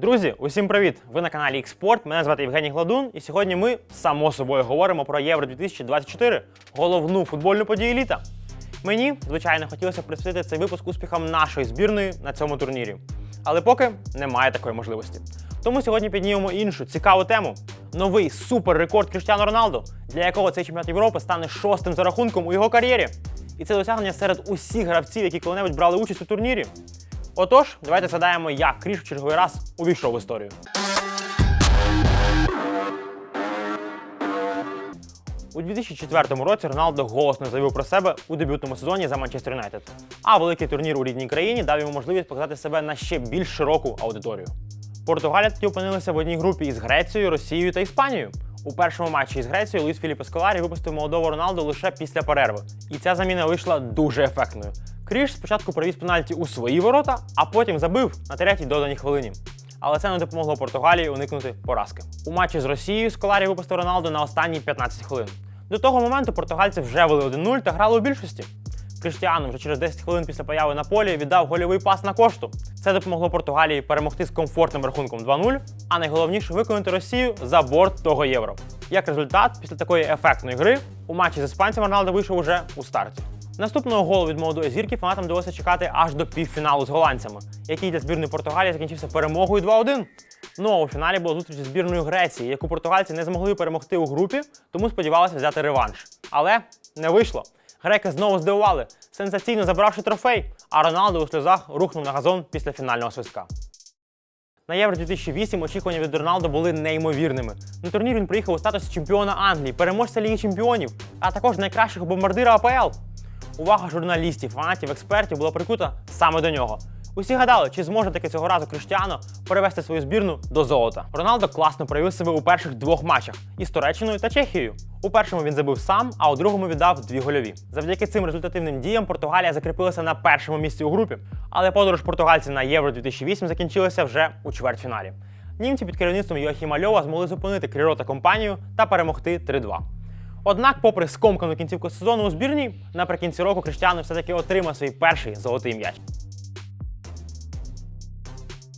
Друзі, усім привіт! Ви на каналі Xport. Мене звати Євгеній Гладун, і сьогодні ми само собою говоримо про Євро 2024, головну футбольну подію літа. Мені, звичайно, хотілося присвятити цей випуск успіхам нашої збірної на цьому турнірі. Але поки немає такої можливості. Тому сьогодні піднімемо іншу цікаву тему: новий суперрекорд Кріштіану Роналду, для якого цей чемпіонат Європи стане шостим за рахунком у його кар'єрі. І це досягнення серед усіх гравців, які коли-небудь брали участь у турнірі. Отож, давайте згадаємо, як Кріш в черговий раз увійшов в історію. У 2004 році Роналдо голосно заявив про себе у дебютному сезоні за Манчестер Юнайтед. А великий турнір у рідній країні дав йому можливість показати себе на ще більш широку аудиторію. Португалія тоді опинилася в одній групі із Грецією, Росією та Іспанією. У першому матчі із Грецією Луїс Філіп Ескаларі випустив молодого Роналду лише після перерви. І ця заміна вийшла дуже ефектною. Кріш спочатку привіз пенальті у свої ворота, а потім забив на третій доданій хвилині. Але це не допомогло Португалії уникнути поразки. У матчі з Росією Сколарі випустив Роналду на останні 15 хвилин. До того моменту португальці вже вели 1-0 та грали у більшості. Кріштіану вже через 10 хвилин після появи на полі віддав гольовий пас на кошту. Це допомогло Португалії перемогти з комфортним рахунком 2-0, а найголовніше виконати Росію за борт того євро. Як результат, після такої ефектної гри у матчі з іспанцями Роналдо вийшов уже у старті. Наступного голу від молодої зірки фанатам довелося чекати аж до півфіналу з голландцями, який для збірної Португалії закінчився перемогою 2-1. Ну а у фіналі була зустріч з збірною Греції, яку португальці не змогли перемогти у групі, тому сподівалися взяти реванш. Але не вийшло. Греки знову здивували, сенсаційно забравши трофей, а Роналдо у сльозах рухнув на газон після фінального свистка. На Євро 2008 очікування від Роналдо були неймовірними. На турнір він приїхав у статусі чемпіона Англії, переможця Ліги Чемпіонів, а також найкращого бомбардира АПЛ. Увага журналістів, фанатів, експертів була прикута саме до нього. Усі гадали, чи зможе таки цього разу Криштіано перевести свою збірну до золота. Роналдо класно проявив себе у перших двох матчах із Туреччиною та Чехією. У першому він забив сам, а у другому віддав дві гольові. Завдяки цим результативним діям Португалія закріпилася на першому місці у групі. Але подорож португальців на Євро 2008 закінчилася вже у чвертьфіналі. Німці під керівництвом Йоахіма Льова змогли зупинити Кріро та компанію та перемогти 3-2. Однак, попри скомкану кінцівку сезону у збірній, наприкінці року Криштіану все-таки отримав свій перший золотий м'яч.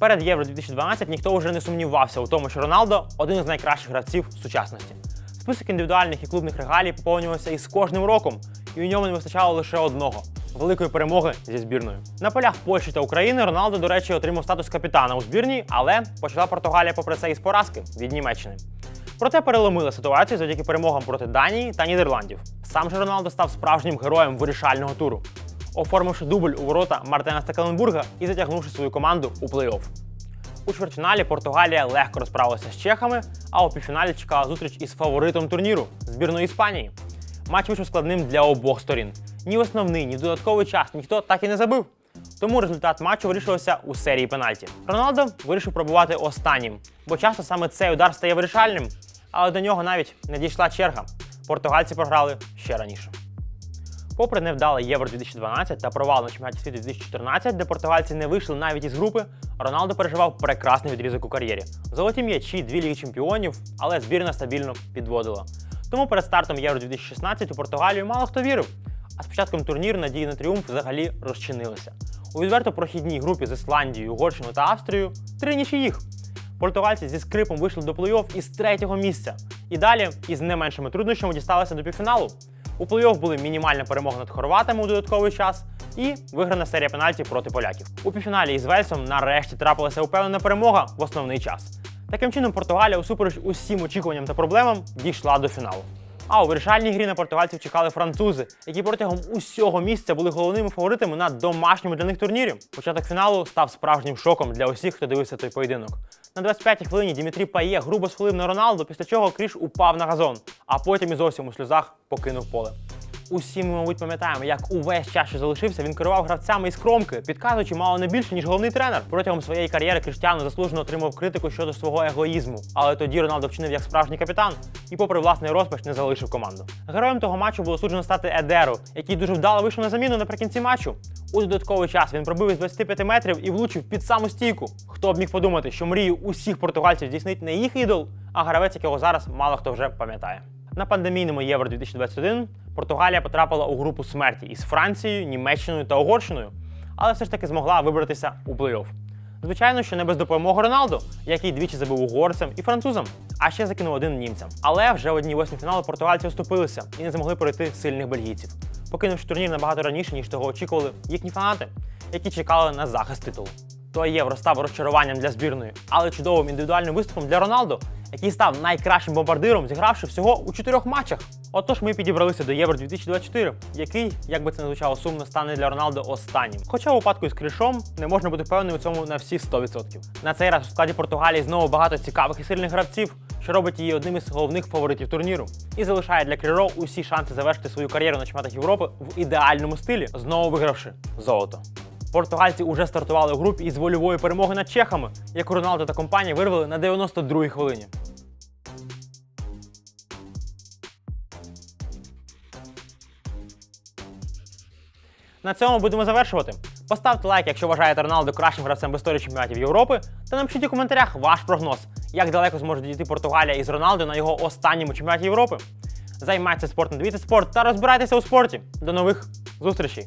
Перед Євро 2012 ніхто вже не сумнівався у тому, що Роналдо один з найкращих гравців сучасності. Список індивідуальних і клубних регалій поповнювався із кожним роком, і у ньому не вистачало лише одного великої перемоги зі збірною. На полях Польщі та України Роналдо, до речі, отримав статус капітана у збірній, але почала Португалія попри це із поразки від Німеччини. Проте переломила ситуацію завдяки перемогам проти Данії та Нідерландів. Сам же Роналдо став справжнім героєм вирішального туру, оформивши дубль у ворота Мартена Стекаленбурга і затягнувши свою команду у плей-офф. У чвертьфіналі Португалія легко розправилася з чехами, а у півфіналі чекала зустріч із фаворитом турніру збірною Іспанії. Матч вийшов складним для обох сторін. Ні основний, ні додатковий час ніхто так і не забив. Тому результат матчу вирішувався у серії пенальті. Роналдо вирішив пробувати останнім, бо часто саме цей удар стає вирішальним, але до нього навіть не дійшла черга. Португальці програли ще раніше. Попри невдале Євро 2012 та провал на чемпіонаті світу 2014, де португальці не вийшли навіть із групи, Роналдо переживав прекрасний відрізок у кар'єрі. Золоті м'ячі, дві ліги чемпіонів, але збірна стабільно підводила. Тому перед стартом Євро 2016 у Португалію мало хто вірив. А з початком турніру надії на тріумф взагалі розчинилися. У відверто прохідній групі з Ісландією, Угорщиною та Австрією три нічиїх. Португальці зі скрипом вийшли до плей-офф із третього місця. І далі із не меншими труднощами дісталися до півфіналу. У плей-офф були мінімальна перемога над хорватами у додатковий час і виграна серія пенальті проти поляків. У півфіналі із Вельсом нарешті трапилася упевнена перемога в основний час. Таким чином, Португалія, усупереч усім очікуванням та проблемам, дійшла до фіналу. А у вирішальній грі на португальців чекали французи, які протягом усього місця були головними фаворитами на домашньому для них турнірі. Початок фіналу став справжнім шоком для усіх, хто дивився той поєдинок. На 25-й хвилині Дімітрі Пає грубо схвалив на Роналду, після чого Кріш упав на газон, а потім і зовсім у сльозах покинув поле. Усі ми, мабуть, пам'ятаємо, як увесь час, що залишився, він керував гравцями із кромки, підказуючи мало не більше, ніж головний тренер. Протягом своєї кар'єри Кріштіану заслужено отримав критику щодо свого егоїзму. Але тоді Роналдо вчинив як справжній капітан і, попри власний розпач, не залишив команду. Героєм того матчу було суджено стати Едеру, який дуже вдало вийшов на заміну наприкінці матчу. У додатковий час він пробив із 25 метрів і влучив під саму стійку. Хто б міг подумати, що мрію усіх португальців здійснить не їх ідол, а гравець, якого зараз мало хто вже пам'ятає. На пандемійному Євро 2021 Португалія потрапила у групу смерті із Францією, Німеччиною та Угорщиною, але все ж таки змогла вибратися у плей-офф. Звичайно, що не без допомоги Роналду, який двічі забив угорцям і французам, а ще закинув один німцям. Але вже одній восьмій фіналу португальці оступилися і не змогли пройти сильних бельгійців, покинувши турнір набагато раніше, ніж того очікували їхні фанати, які чекали на захист титулу. Той євро став розчаруванням для збірної, але чудовим індивідуальним виступом для Роналду, який став найкращим бомбардиром, зігравши всього у чотирьох матчах. Отож, ми підібралися до Євро 2024, який, як би це не звучало сумно, стане для Роналду останнім. Хоча у випадку із Крішом не можна бути впевненим у цьому на всі 100%. На цей раз у складі Португалії знову багато цікавих і сильних гравців, що робить її одним із головних фаворитів турніру, і залишає для Кріро усі шанси завершити свою кар'єру на чемпіонатах Європи в ідеальному стилі, знову вигравши золото. Португальці уже стартували в групі із вольової перемоги над чехами, яку Роналдо та компанія вирвали на 92-й хвилині. На цьому будемо завершувати. Поставте лайк, якщо вважаєте Роналдо кращим гравцем в історії чемпіонатів Європи, та напишіть у коментарях ваш прогноз, як далеко зможе дійти Португалія із Роналдо на його останньому чемпіонаті Європи. Займайтеся спортом, дивіться спорт та розбирайтеся у спорті. До нових зустрічей!